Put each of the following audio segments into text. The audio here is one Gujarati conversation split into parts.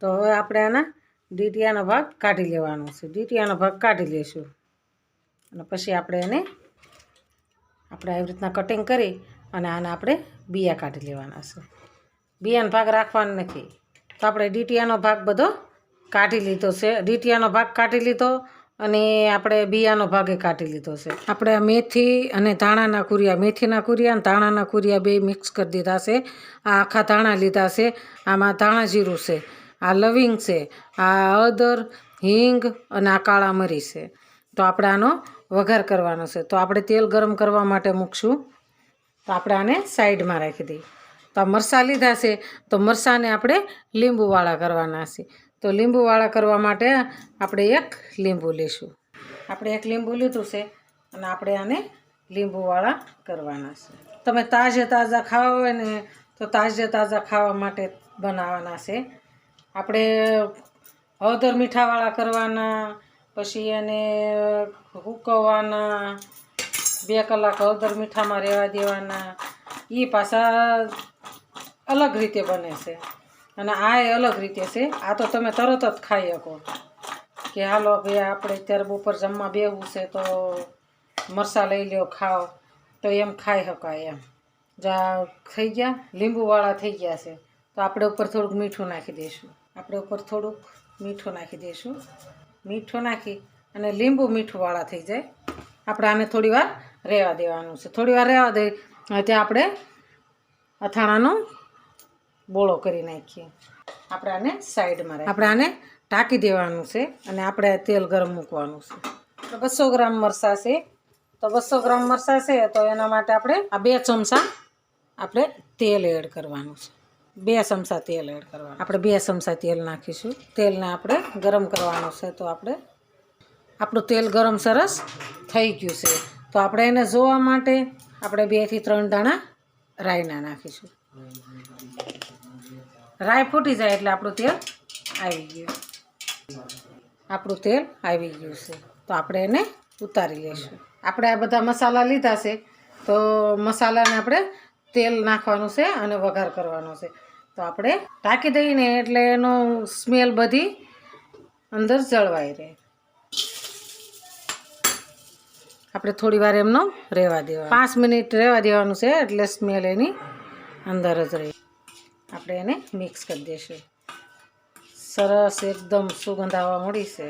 તો હવે આપણે આના ડીટીયાનો ભાગ કાઢી લેવાનો છે. ડીટીયાનો ભાગ કાઢી લઈશું અને પછી આપણે એને આપણે આવી રીતના કટિંગ કરી અને આને આપણે બિયા કાઢી લેવાના છે. બિયાનો ભાગ રાખવાનો નથી. તો આપણે ડીટીયાનો ભાગ બધો કાઢી લીધો છે. ડીટીયાનો ભાગ કાઢી લીધો અને આપણે બિયાનો ભાગે કાઢી લીધો છે. આપણે મેથી અને ધાણાના કુરિયા, મેથીના કુરિયા અને ધાણાના કુરિયા બે મિક્સ કરી દીધા છે. આ આખા ધાણા લીધા છે. આમાં ધાણા જીરું છે. આ લવિંગ છે, આ અદર હિંગ અને આ કાળા મરી છે. તો આપણે આનો વઘાર કરવાનો છે. તો આપણે તેલ ગરમ કરવા માટે મૂકશું. તો આપણે આને સાઈડમાં રાખી દઈએ. તો આ મરસાં લીધા છે, તો મરસાંને આપણે લીંબુવાળા કરવાના છે. તો લીંબુવાળા કરવા માટે આપણે એક લીંબુ લઈશું આપણે એક લીંબુ લીધું છે અને આપણે આને લીંબુવાળા કરવાના છે. તમે તાજે તાજા ખાવા હોય ને, તો તાજે તાજા ખાવા માટે બનાવવાના છે. આપણે હળદર મીઠાવાળા કરવાના, પછી એને હુકવવાના, બે કલાક હળદર મીઠામાં રહેવા દેવાના. એ પાછા અલગ રીતે બને છે. અને આ એ અલગ રીતે છે. આ તો તમે તરત જ ખાઈ શકો. કે હાલો ભાઈ આપણે અત્યારે બપોર જમવા બેવું છે તો મરસા લઈ લ્યો, ખાઓ. તો એમ ખાઈ શકાય એમ. જા, થઈ ગયા? લીંબુવાળા થઈ ગયા છે. તો આપણે ઉપર થોડુંક મીઠું નાખી દઈશું. આપણે ઉપર થોડુંક મીઠું નાખી દઈશું. મીઠું નાખી અને લીંબુ મીઠુંવાળા થઈ જાય. આપણે આને થોડી વાર રહેવા દેવાનું છે. થોડી વાર રહેવા દઈ ત્યાં આપણે અથાણાનો બોળો કરી નાખીએ. આપણે આને સાઈડમાં. આપણે આને ટાંકી દેવાનું છે અને આપણે તેલ ગરમ મૂકવાનું છે. તો બસો ગ્રામ મરસા છે. તો બસો ગ્રામ મરસા છે, તો એના માટે આપણે આ બે ચમચા આપણે તેલ એડ કરવાનું છે. બે ચમચા તેલ એડ કરવાનું. આપણે બે ચમચા તેલ નાખીશું. તેલને આપણે ગરમ કરવાનું છે તો આપણે આપણું તેલ ગરમ સરસ થઈ ગયું છે. તો આપણે એને જોવા માટે આપણે બેથી ત્રણ દાણા રાઈના નાખીશું. રાઈ ફૂટી જાય એટલે આપણું તેલ આવી ગયું. આપણું તેલ આવી ગયું છે. તો આપણે એને ઉતારી લઈશું. આપણે આ બધા મસાલા લીધા છે. તો મસાલાને આપણે તેલ નાખવાનું છે અને વઘાર કરવાનો છે. તો આપણે ઢાંકી દઈને એટલે એનો સ્મેલ બધી અંદર જળવાઈ રહે. આપણે થોડી વાર એમનો રહેવા દેવા પાંચ મિનિટ રહેવા દેવાનું છે એટલે સ્મેલ એની અંદર જ રહે. આપણે એને મિક્સ કરી દઈશું સરસ એકદમ સુગંધ આવવા મળી છે.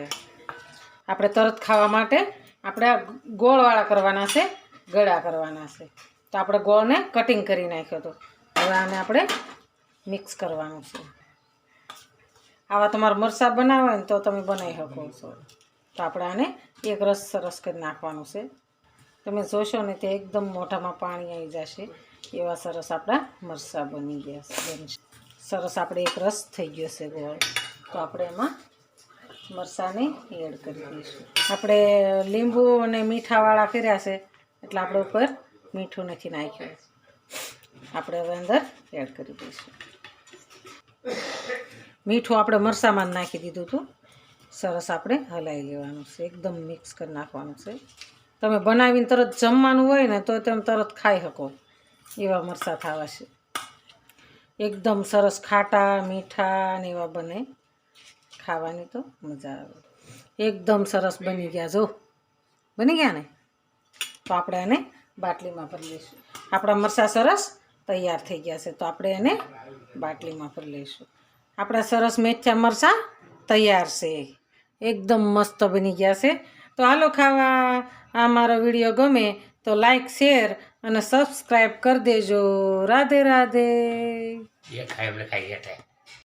આપણે તરત ખાવા માટે આપણે ગોળવાળા કરવાના છે, ગળા કરવાના છે. તો આપણે ગોળને કટિંગ કરી નાખ્યો હતો હવે આને આપણે મિક્સ કરવાનું છે. આવા તમારે મરચાં બનાવવા ને તો તમે બનાવી શકો છો. તો આપણે આને એક રસ સરસ કરી નાખવાનું છે. તમે જોશો ને તે એકદમ મોઢામાં પાણી આવી જશે. એવા સરસ આપણા મરચાં બની ગયા બનશે સરસ આપણે એક રસ થઈ ગયો છે ગોળ. તો આપણે એમાં મરચાંને એડ કરી દઈશું. આપણે લીંબુ અને મીઠાવાળા કર્યા છે. એટલે આપણે ઉપર મીઠું નથી નાખ્યું. આપણે હવે અંદર એડ કરી દઈશું. મીઠું આપણે મરસામાં નાખી દીધું હતું. સરસ આપણે હલાવી લેવાનું છે. એકદમ મિક્સ કરી નાખવાનું છે. તમે બનાવીને તરત જમવાનું હોય ને તો તમે તરત ખાઈ શકો. એવા મરચાં થવા છે. એકદમ સરસ ખાટા, મીઠા ને એવા બને. ખાવાની તો મજા આવે. એકદમ સરસ બની ગયા જો. બની ગયા ને? તો આપણે એને બાટલીમાં ભરી લઈશું. આપણા મરચાં સરસ તૈયાર થઈ ગયા છે, તો આપણે એને બાટલીમાં ભરી લઈશું. આપણા સરસ મેથા મરચાં તૈયાર છે. એકદમ મસ્ત બની ગયા છે. તો હાલો ખાવા આ મારો વીડિયો ગમે તો લાઈક, શેર અને સબસ્ક્રાઈબ કરી દેજો. રાધે રાધે. ખાઈ ખાઈ